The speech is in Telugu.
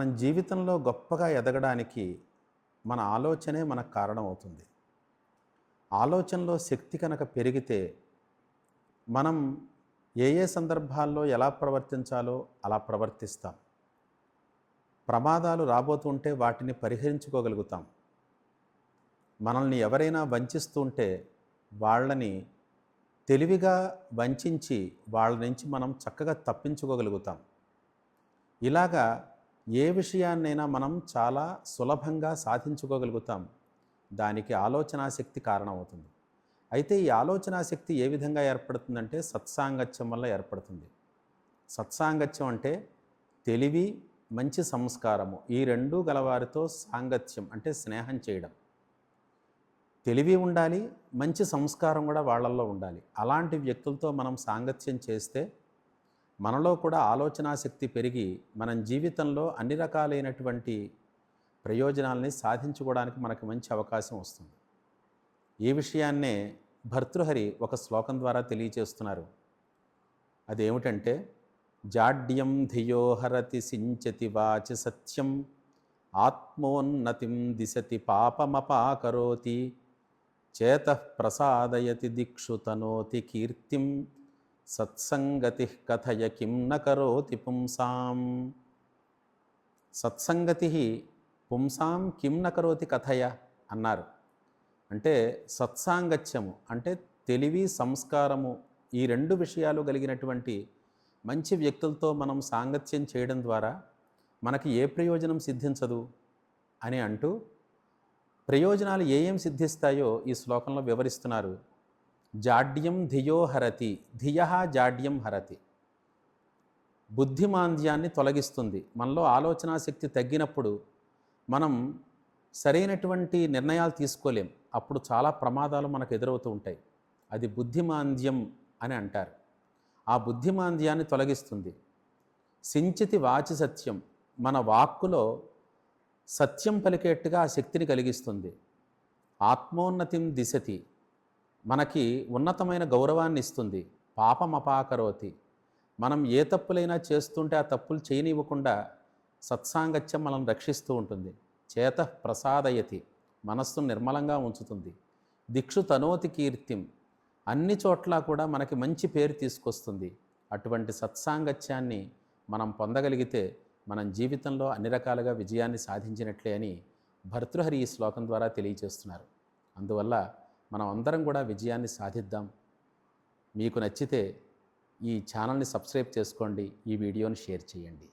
మన జీవితంలో గొప్పగా ఎదగడానికి మన ఆలోచనే మనకు కారణం అవుతుంది ఆలోచనలో శక్తి కనుక పెరిగితే మనం ఏ ఏ సందర్భాల్లో ఎలా ప్రవర్తించాలో అలా ప్రవర్తిస్తాం. ప్రమాదాలు రాబోతుంటే వాటిని పరిహరించుకోగలుగుతాం. మనల్ని ఎవరైనా వంచిస్తుంటే వాళ్ళని తెలివిగా వంచించి వాళ్ళ నుంచి మనం చక్కగా తప్పించుకోగలుగుతాం. ఇలాగా ఏ విషయాన్నైనా మనం చాలా సులభంగా సాధించుకోగలుగుతాం. దానికి ఆలోచనాశక్తి కారణమవుతుంది. అయితే ఈ ఆలోచనాశక్తి ఏ విధంగా ఏర్పడుతుందంటే సత్సాంగత్యం వల్ల ఏర్పడుతుంది. సత్సాంగత్యం అంటే తెలివి మంచి సంస్కారము. ఈ రెండూ గలవారితో సాంగత్యం అంటే స్నేహం చేయడం. తెలివి ఉండాలి మంచి సంస్కారం కూడా వాళ్ళల్లో ఉండాలి. అలాంటి వ్యక్తులతో మనం సాంగత్యం చేస్తే మనలో కూడా ఆలోచనాశక్తి పెరిగి మనం జీవితంలో అన్ని రకాలైనటువంటి ప్రయోజనాల్ని సాధించుకోవడానికి మనకు మంచి అవకాశం వస్తుంది. ఈ విషయాన్నే భర్తృహరి ఒక శ్లోకం ద్వారా తెలియచేస్తున్నారు. అదేమిటంటే జాడ్యం ధియోహరతి సించతి వాచి సత్యం ఆత్మోన్నతిం దిశతి పాపమపాకరోతి చేత ప్రసాదయతి దిక్షు తనోతి కీర్తిం సత్సంగతి కథయ కిం న కరోతి పుంసాం. సత్సంగతి పుంసాం కిం న కరోతి కథయ అన్నారు. అంటే సత్సాంగత్యము అంటే తెలివి సంస్కారము ఈ రెండు విషయాలు కలిగినటువంటి మంచి వ్యక్తులతో మనం సాంగత్యం చేయడం ద్వారా మనకి ఏ ప్రయోజనం సిద్ధించదు అని అంటూ ప్రయోజనాలు ఏ ఏం సిద్ధిస్తాయో ఈ శ్లోకంలో వివరిస్తున్నారు. జాడ్యం ధియో హరతి ధియ జాడ్యం హరతి. బుద్ధిమాంద్యాన్ని తొలగిస్తుంది. మనలో ఆలోచనా శక్తి తగ్గినప్పుడు మనం సరైనటువంటి నిర్ణయాలు తీసుకోలేం. అప్పుడు చాలా ప్రమాదాలు మనకు ఎదురవుతూ ఉంటాయి. అది బుద్ధిమాంద్యం అని అంటారు. ఆ బుద్ధిమాంద్యాన్ని తొలగిస్తుంది. సించితి వాచి సత్యం. మన వాక్కులో సత్యం పలికేట్టుగా ఆ శక్తిని కలిగిస్తుంది. ఆత్మోన్నతిం దిశతి. మనకి ఉన్నతమైన గౌరవాన్ని ఇస్తుంది. పాపం అపాకరోతి మనం ఏ తప్పులైనా చేస్తుంటే ఆ తప్పులు చేయనివ్వకుండా సత్సాంగత్యం మనల్ని రక్షిస్తూ ఉంటుంది. చేత ప్రసాదయతి. మనస్సును నిర్మలంగా ఉంచుతుంది. దిక్షు తనోతి కీర్తిం. అన్ని చోట్ల కూడా మనకి మంచి పేరు తీసుకొస్తుంది. అటువంటి సత్సాంగత్యాన్ని మనం పొందగలిగితే మనం జీవితంలో అన్ని రకాలుగా విజయాన్ని సాధించినట్లే అని భర్తృహరి ఈ శ్లోకం ద్వారా తెలియచేస్తున్నారు అందువల్ల మనం అందరం కూడా విజయాన్ని సాధిద్దాం. మీకు నచ్చితే ఈ ఛానల్ని సబ్స్క్రైబ్ చేసుకోండి ఈ వీడియోని షేర్ చేయండి.